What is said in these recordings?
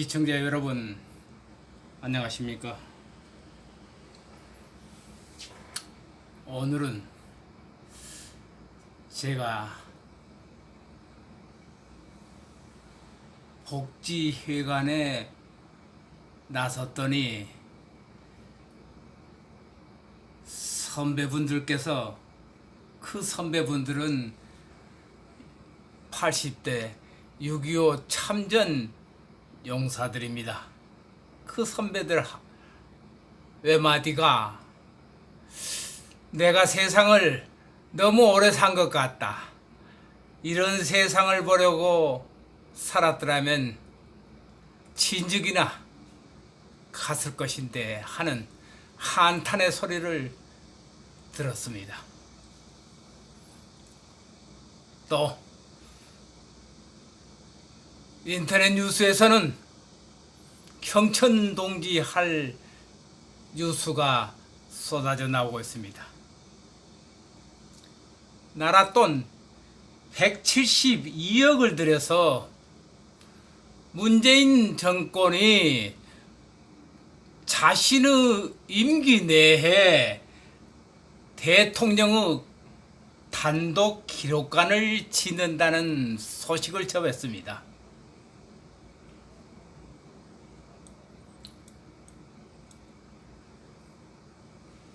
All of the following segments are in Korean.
시청자 여러분 안녕하십니까? 오늘은 제가 복지회관에 나섰더니 선배분들께서 그 선배분들은 80대 6.25 참전 용사들입니다. 그 선배들 하- 외마디가 내가 세상을 너무 오래 산 것 같다. 이런 세상을 보려고 살았더라면 진즉이나 갔을 것인데 하는 한탄의 소리를 들었습니다. 또 인터넷 뉴스에서는 경천동지 할 뉴스가 쏟아져 나오고 있습니다. 나라 돈 172억을 들여서 문재인 정권이 자신의 임기 내에 대통령의 단독 기록관을 짓는다는 소식을 접했습니다.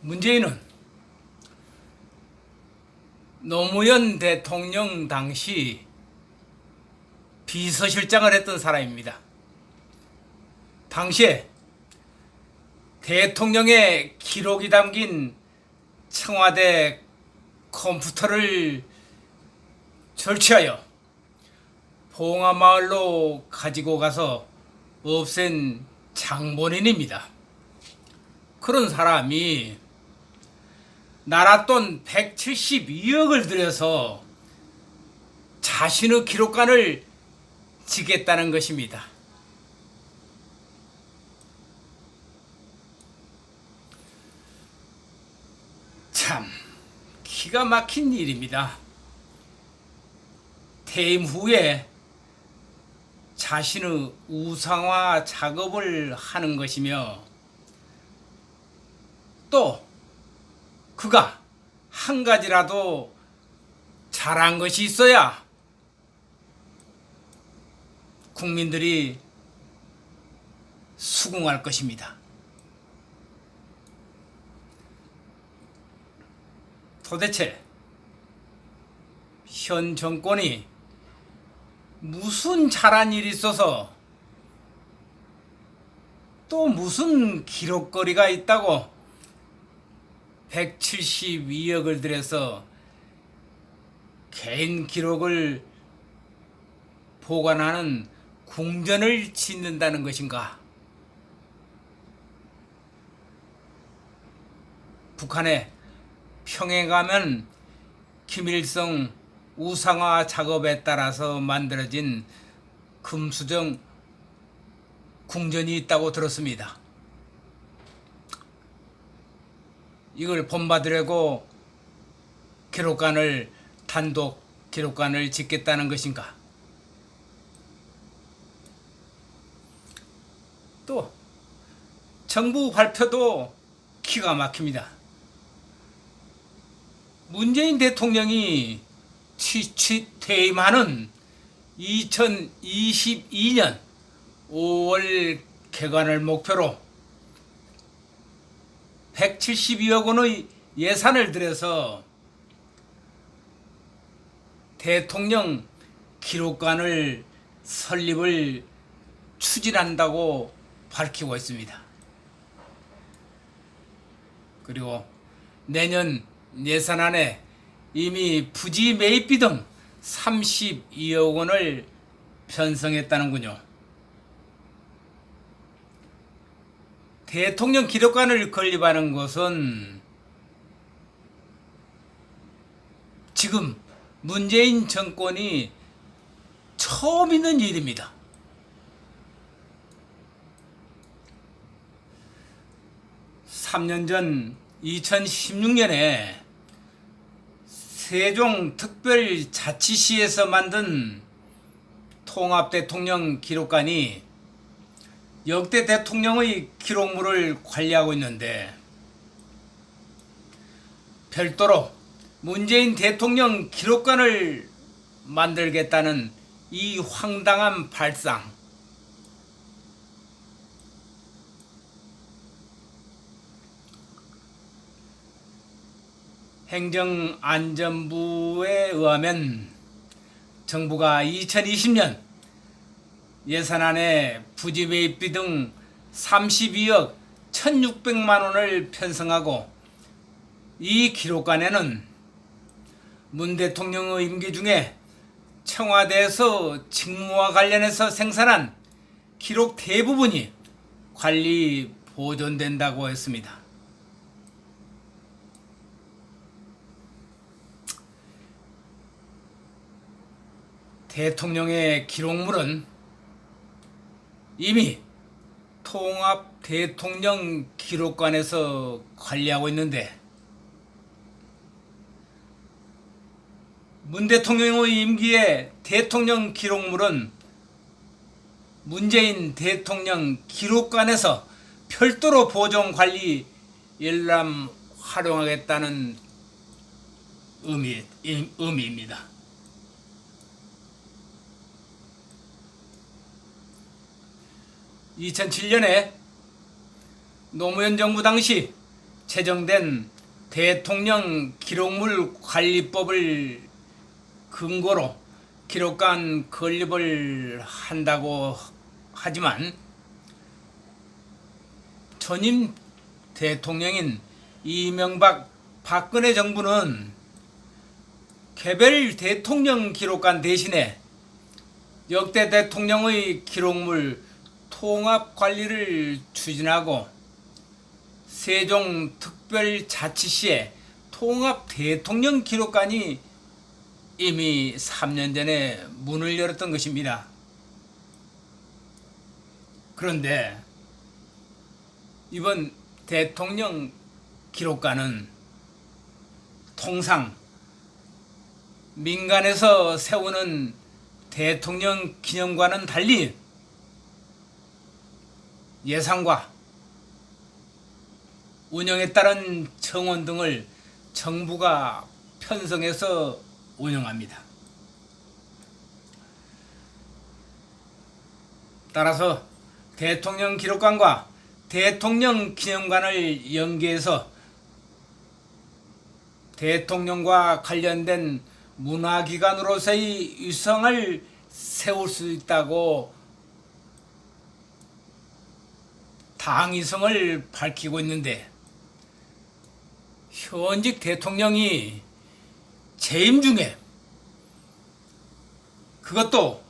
문재인은 노무현 대통령 당시 비서실장을 했던 사람입니다. 당시에 대통령의 기록이 담긴 청와대 컴퓨터를 설치하여 봉화마을로 가지고 가서 없앤 장본인입니다. 그런 사람이 나라 돈 172억을 들여서 자신의 기록관을 지겠다는 것입니다. 참 기가 막힌 일입니다. 퇴임 후에 자신의 우상화 작업을 하는 것이며 또 그가 한 가지라도 잘한 것이 있어야 국민들이 수긍할 것입니다. 도대체 현 정권이 무슨 잘한 일이 있어서 또 무슨 기록거리가 있다고 172억을 들여서 개인 기록을 보관하는 궁전을 짓는다는 것인가? 북한에 평에 가면 김일성 우상화 작업에 따라서 만들어진 금수정 궁전이 있다고 들었습니다. 이걸 본받으려고 기록관을 단독 기록관을 짓겠다는 것인가? 또 정부 발표도 기가 막힙니다. 문재인 대통령이 취취 퇴임하는 2022년 5월 개관을 목표로 172억 원의 예산을 들여서 대통령 기록관을 설립을 추진한다고 밝히고 있습니다. 그리고 내년 예산안에 이미 부지 매입비 등 32억 원을 편성했다는군요. 대통령 기록관을 건립하는 것은 지금 문재인 정권이 처음 있는 일입니다. 삼년전 2016년에 세종특별자치시에서 만든 통합대통령 기록관이 역대 대통령의 기록물을 관리하고 있는데 별도로 문재인 대통령 기록관을 만들겠다는 이 황당한 발상. 행정안전부에 의하면 정부가 2020년 예산안에 부지 매입비 등 32억 1600만 원을 편성하고 이 기록관에는 문 대통령의 임기 중에 청와대에서 직무와 관련해서 생산한 기록 대부분이 관리 보존된다고 했습니다. 대통령의 기록물은 이미 통합 대통령 기록관에서 관리하고 있는데 문 대통령의 임기의 대통령 기록물은 문재인 대통령 기록관에서 별도로 보존 관리 열람 활용하겠다는 의미, 의미입니다. 2007년에 노무현 정부 당시 제정된 대통령 기록물 관리법을 근거로 기록관 건립을 한다고 하지만 전임 대통령인 이명박 박근혜 정부는 개별 대통령 기록관 대신에 역대 대통령의 기록물 통합 관리를 추진하고 세종 특별자치시의 통합 대통령 기록관이 이미 3년 전에 문을 열었던 것입니다. 그런데 이번 대통령 기록관은 통상 민간에서 세우는 대통령 기념관은 달리 예산과 운영에 따른 정원 등을 정부가 편성해서 운영합니다. 따라서 대통령 기록관과 대통령 기념관을 연계해서 대통령과 관련된 문화기관으로서의 유성을 세울 수 있다고 당위성을 밝히고 있는데 현직 대통령이 재임 중에 그것도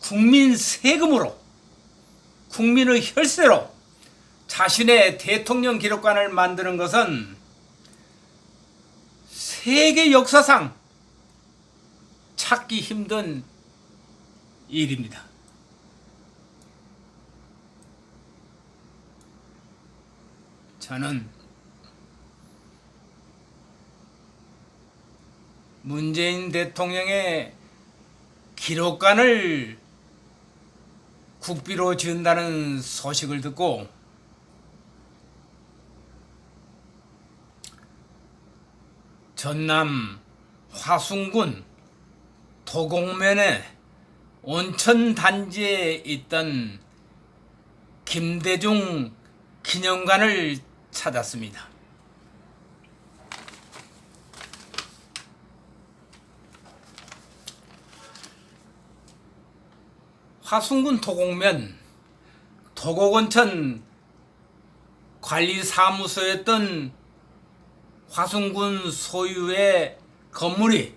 국민 세금으로 국민의 혈세로 자신의 대통령 기록관을 만드는 것은 세계 역사상 찾기 힘든 일입니다. 저는 문재인 대통령의 기록관을 국비로 지은다는 소식을 듣고 전남 화순군 도곡면의 온천 단지에 있던 김대중 기념관을 찾았습니다. 화순군 토곡면 도곡원천 관리사무소였던 화순군 소유의 건물이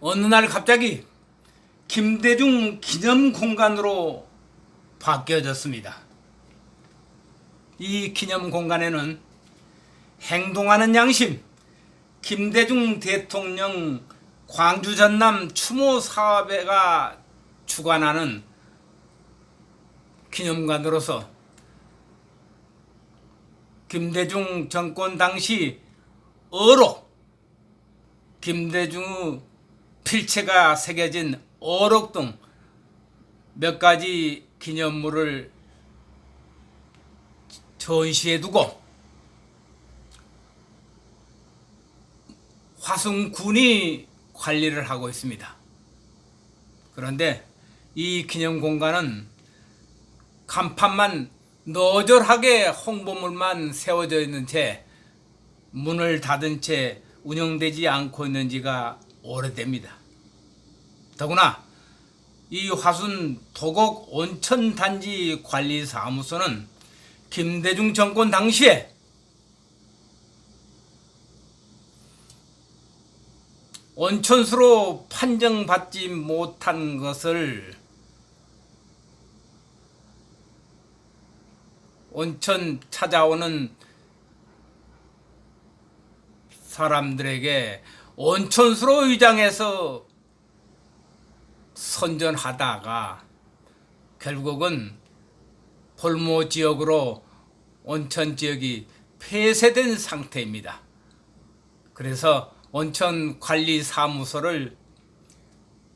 어느 날 갑자기 김대중 기념공간으로 바뀌어졌습니다. 이 기념 공간에는 행동하는 양심, 김대중 대통령 광주 전남 추모 사업회가 주관하는 기념관으로서 김대중 정권 당시 어록 김대중의 필체가 새겨진 어록 등 몇 가지 기념물을 전시해 두고 화순군이 관리를 하고 있습니다. 그런데 이 기념 공간은 간판만 너절하게 홍보물만 세워져 있는 채 문을 닫은 채 운영되지 않고 있는 지가 오래됩니다. 더구나 이 화순 도곡 온천 단지 관리 사무소는 김대중 정권 당시에 온천수로 판정받지 못한 것을 온천 찾아오는 사람들에게 온천수로 위장해서 선전하다가 결국은 볼모 지역으로 온천 지역이 폐쇄된 상태입니다. 그래서 온천 관리 사무소를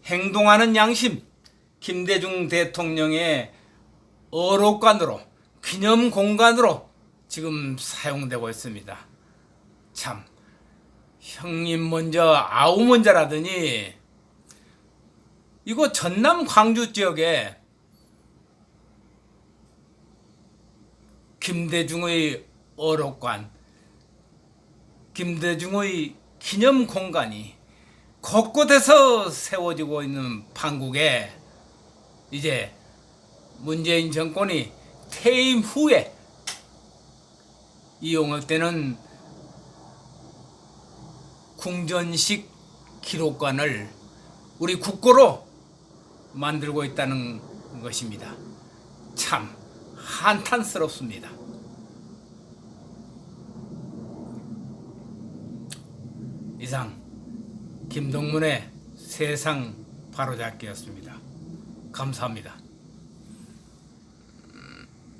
행동하는 양심 김대중 대통령의 어록관으로 기념 공간으로 지금 사용되고 있습니다. 참 형님 먼저 아우 먼저라더니 이거 전남 광주 지역에 김대중의 어록관, 김대중의 기념 공간이 곳곳에서 세워지고 있는 판국에 이제 문재인 정권이 퇴임 후에 이용할 때는 궁전식 기록관을 우리 국고로 만들고 있다는 것입니다. 참 한탄스럽습니다. 이상 김동문의 세상 바로잡기였습니다. 감사합니다.